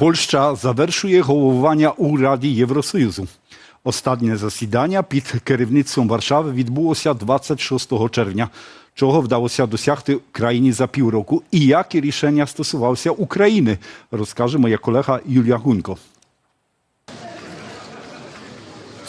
Польща завершує головування у Раді Євросоюзу. Останнє засідання під керівництвом Варшави відбулося 26 червня. Чого вдалося досягти країні за півроку і які рішення стосувалися України, розкаже моя колега Юлія Гунько.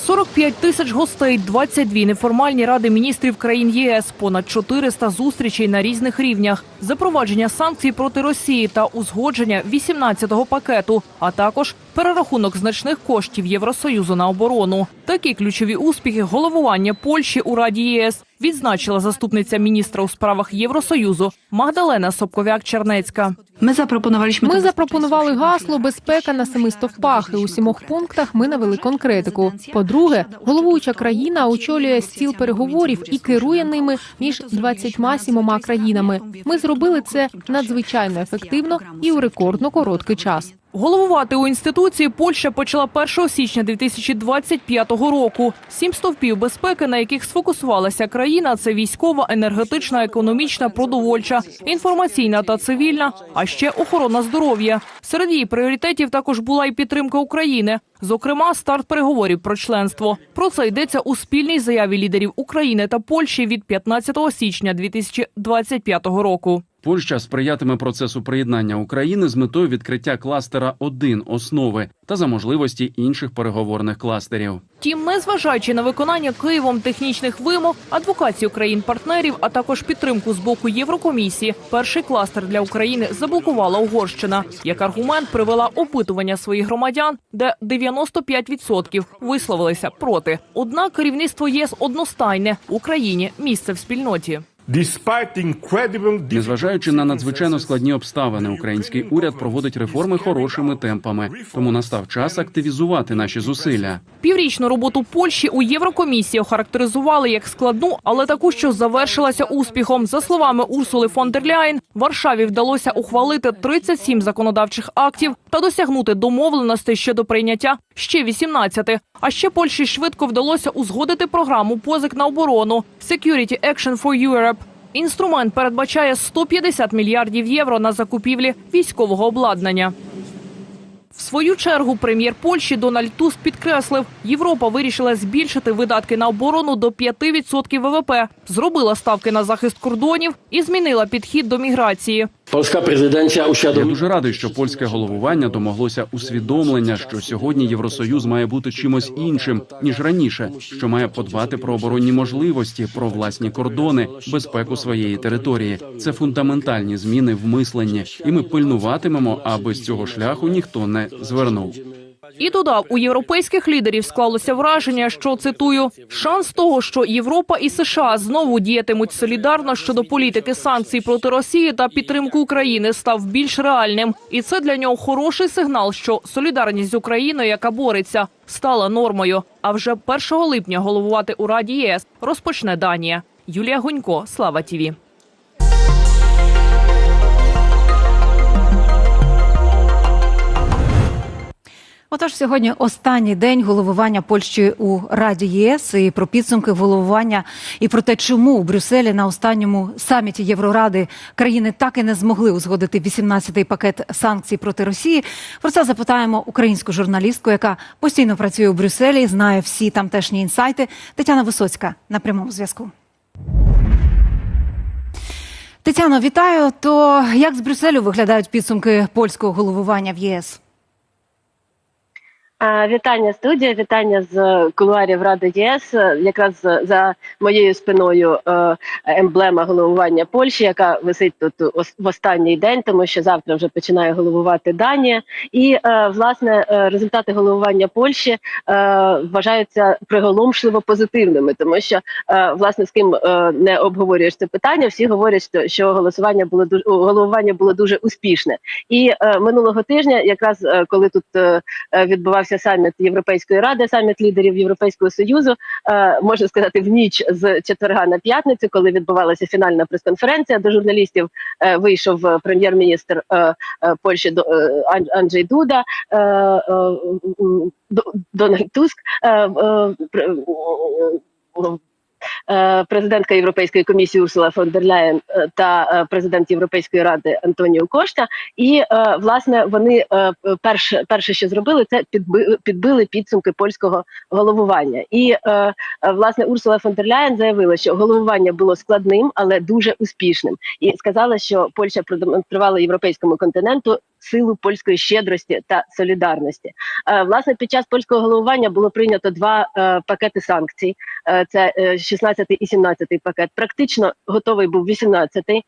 45 тисяч гостей, 22 неформальні ради міністрів країн ЄС, понад 400 зустрічей на різних рівнях, запровадження санкцій проти Росії та узгодження 18-го пакету, а також перерахунок значних коштів Євросоюзу на оборону. Такі ключові успіхи головування Польщі у Раді ЄС відзначила заступниця міністра у справах Євросоюзу Магдалена Собковяк-Чернецька. Ми запропонували Ми запропонували гасло безпека на семи стовпах. І у сімох пунктах ми навели конкретику. По-друге, головуюча країна очолює стіл переговорів і керує ними між 27 країнами. Ми зробили це надзвичайно ефективно і у рекордно короткий час. Головувати у інституції Польща почала 1 січня 2025 року. Сім стовпів безпеки, на яких сфокусувалася країна, це військова, енергетична, економічна, продовольча, інформаційна та цивільна, а ще охорона здоров'я. Серед її пріоритетів також була і підтримка України. Зокрема, старт переговорів про членство. Про це йдеться у спільній заяві лідерів України та Польщі від 15 січня 2025 року. Польща сприятиме процесу приєднання України з метою відкриття кластера 1 основи та за можливості інших переговорних кластерів. Втім, незважаючи на виконання Києвом технічних вимог, адвокацію країн-партнерів, а також підтримку з боку Єврокомісії, перший кластер для України заблокувала Угорщина. Як аргумент привела опитування своїх громадян, де 95% висловилися проти. Однак керівництво ЄС одностайне Україні місце в спільноті. Незважаючи на надзвичайно складні обставини, український уряд проводить реформи хорошими темпами. Тому настав час активізувати наші зусилля. Піврічну роботу Польщі у Єврокомісії охарактеризували як складну, але таку, що завершилася успіхом. За словами Урсули фон дер Ляєн, Варшаві вдалося ухвалити 37 законодавчих актів та досягнути домовленостей щодо прийняття ще 18. А ще Польщі швидко вдалося узгодити програму позик на оборону Security Action for Europe. Інструмент передбачає 150 мільярдів євро на закупівлі військового обладнання. В свою чергу прем'єр Польщі Дональд Туск підкреслив, Європа вирішила збільшити видатки на оборону до 5% ВВП, зробила ставки на захист кордонів і змінила підхід до міграції. Polska prezydencja Я дуже радий, що польське головування домоглося усвідомлення, що сьогодні Євросоюз має бути чимось іншим ніж раніше, що має подбати про оборонні можливості, про власні кордони, безпеку своєї території. Це фундаментальні зміни в мисленні, і ми пильнуватимемо, аби з цього шляху ніхто не звернув. І додав, у європейських лідерів склалося враження, що цитую шанс того, що Європа і США знову діятимуть солідарно щодо політики санкцій проти Росії та підтримки України, став більш реальним. І це для нього хороший сигнал, що солідарність з Україною, яка бореться, стала нормою. А вже 1 липня головувати у Раді ЄС розпочне Данія. Юлія Гунько, Слава Тіві. Отож, сьогодні останній день головування Польщі у Раді ЄС і про підсумки головування і про те, чому у Брюсселі на останньому саміті Євроради країни так і не змогли узгодити 18-й пакет санкцій проти Росії. Про це запитаємо українську журналістку, яка постійно працює у Брюсселі, знає всі тамтешні інсайти. Тетяна Висоцька на прямому зв'язку. Тетяно, вітаю. То як з Брюсселю виглядають підсумки польського головування в ЄС? Вітання студія, вітання з кулуарів Ради ЄС. Якраз за моєю спиною е, емблема головування Польщі, яка висить тут в останній день, тому що завтра вже починає головувати Данія. І е, власне е, результати головування Польщі е, вважаються приголомшливо позитивними, тому що е, власне з ким е, не обговорюєш це питання, всі говорять, що- голосування було дуже головування було дуже успішне. І е, минулого тижня, якраз е, коли тут е, відбувався саміт Європейської ради, саміт лідерів Європейського союзу. е, Можна сказати, в ніч з четверга на п'ятницю, коли відбувалася фінальна прес-конференція, до журналістів е, вийшов е, прем'єр-міністр Польщі До- Анджей Дуда. Дональд Туск. Е, пр- президентка Європейської комісії Урсула фон дер Ляєн е, та е, президент Європейської ради Антоніо Кошта. І власне вони перше, перше, що зробили, це підби, підбили підсумки польського головування. І власне Урсула фон дер Ляєн заявила, що головування було складним, але дуже успішним, і сказала, що Польща продемонструвала європейському континенту силу польської щедрості та солідарності. Е, власне, під час польського головування було прийнято два е, пакети санкцій. Е, це е, 16 і 17 пакет. Практично готовий був 18 е,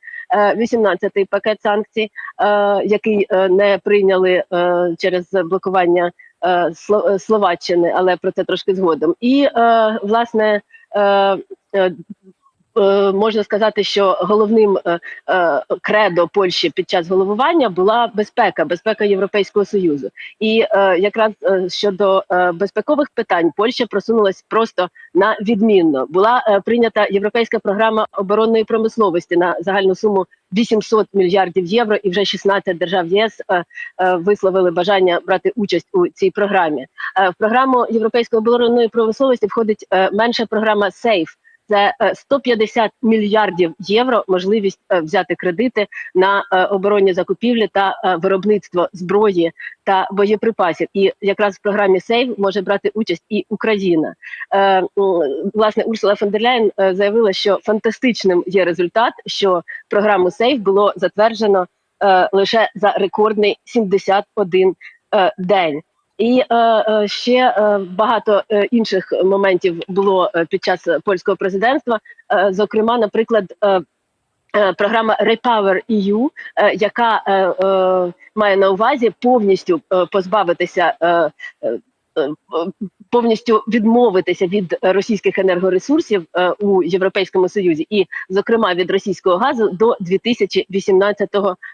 18 пакет санкцій, який не прийняли через блокування Словаччини, але про це трошки згодом. І власне. Е, Можна сказати, що головним е, е, кредо Польщі під час головування була безпека, безпека Європейського союзу. І якраз щодо безпекових питань Польща просунулась просто на відмінно. Була прийнята європейська програма оборонної промисловості на загальну суму 800 мільярдів євро, і вже 16 держав єС висловили бажання брати участь у цій програмі. В програму європейської оборонної промисловості входить менша програма SAFE. Це е, 150 мільярдів євро можливість е, взяти кредити на е, оборонні закупівлі та е, виробництво зброї та боєприпасів. І якраз в програмі СЕЙВ може брати участь і Україна. Е, власне, Урсула фон е, заявила, що фантастичним є результат, що програму СЕЙВ було затверджено е, лише за рекордний 71 е, день. І е, е, ще е, багато е, інших моментів було під час польського президентства. Зокрема, наприклад, програма Repower EU, яка має на увазі повністю позбавитися. Повністю відмовитися від російських енергоресурсів у Європейському Союзі, і, зокрема, від російського газу до 2018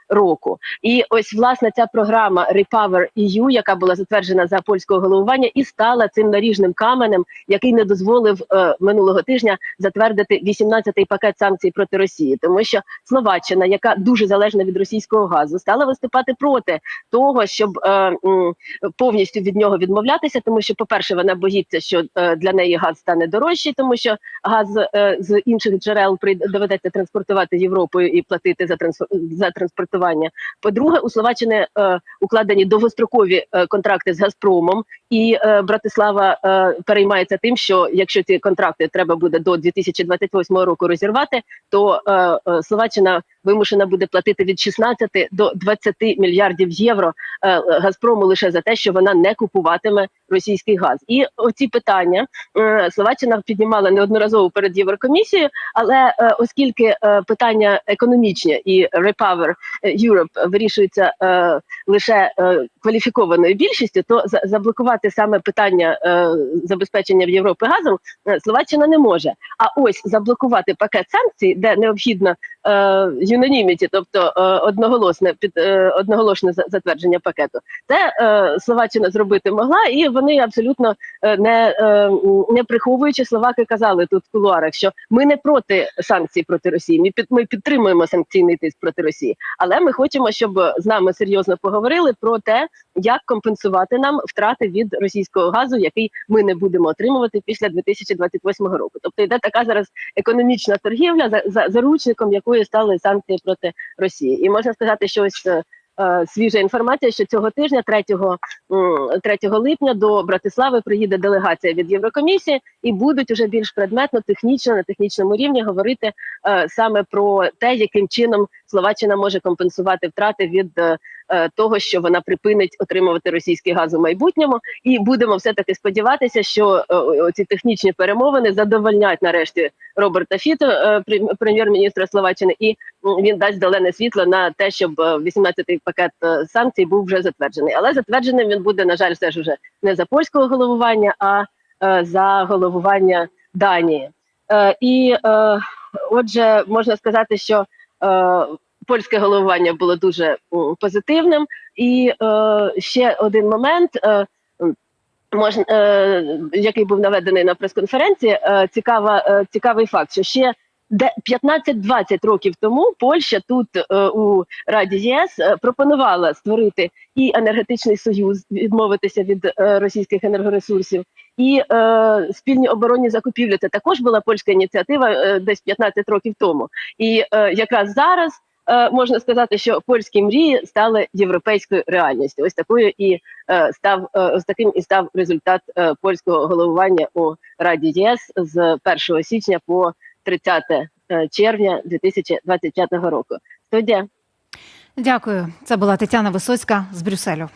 року. І ось власне ця програма Repower EU, яка була затверджена за польського головування, і стала цим наріжним каменем, який не дозволив е, минулого тижня затвердити 18-й пакет санкцій проти Росії, тому що Словаччина, яка дуже залежна від російського газу, стала виступати проти того, щоб е, повністю від нього відмовлятися, тому що, по-перше, вона боїться, що е, для неї газ стане дорожчий, тому що газ е, з інших джерел прийде доведеться транспортувати Європою і платити за трансфер за транспортування. По-друге, у Словаччини е, укладені довгострокові е, контракти з Газпромом, і е, Братислава е, переймається тим, що якщо ці контракти треба буде до 2028 року розірвати, то е, е, Словаччина вимушена буде платити від 16 до 20 мільярдів євро е, Газпрому лише за те, що вона не купуватиме російський газ. І оці питання е, Словаччина піднімала неодноразово перед Єврокомісією, але е, оскільки е, питання економічні і Repower Europe вирішується е, лише е, кваліфікованою більшістю, то за- заблокувати саме питання е, забезпечення в Європи газом е, Словаччина не може. А ось заблокувати пакет санкцій, де необхідно е, unanimity, тобто е, одноголосне під е, одноголосне затвердження пакету, це е, Словаччина зробити могла, і вони абсолютно е, не, е, не приховуючи словаки казали тут в кулуарах, що ми не проти санкцій проти Росії. Ми під ми підтримуємо санкційний тиск проти Росії, але ми хочемо, щоб з нами серйозно поговорили про те, як компенсувати нам втрати від російського газу, який ми не будемо отримувати після 2028 року. Тобто йде така зараз економічна торгівля за, за заручником якої стали санкції проти Росії, і можна сказати, що ось. е, е, Свіжа інформація, що цього тижня, 3, м, 3 липня, до Братислави приїде делегація від Єврокомісії, і будуть уже більш предметно, технічно на технічному рівні говорити е, саме про те, яким чином Словаччина може компенсувати втрати від того, що вона припинить отримувати російський газ у майбутньому, і будемо все таки сподіватися, що е, ці технічні перемовини задовольнять нарешті Роберта Фіто, е, прем'єр-міністра Словаччини, і він дасть зелене світло на те, щоб е, 18-й пакет е, санкцій був вже затверджений. Але затвердженим він буде, на жаль, все ж уже не за польського головування, а е, за головування Данії. Е, І е, отже, можна сказати, що е, польське головування було дуже позитивним. І е, ще один момент. Е, Можна, е, який був наведений на прес-конференції, е, цікава, е, цікавий факт, що ще 15-20 років тому Польща тут е, у Раді ЄС е, пропонувала створити і енергетичний союз, відмовитися від е, російських енергоресурсів, і е, спільні оборонні закупівлі. Це також була польська ініціатива е, десь 15 років тому. І е, якраз зараз можна сказати, що польські мрії стали європейською реальністю. Ось такою і е, став е, ось таким і став результат е, польського головування у Раді ЄС з 1 січня по 30 е, червня 2025 року. Студія. Дякую. Це була Тетяна Висоцька з Брюсселю.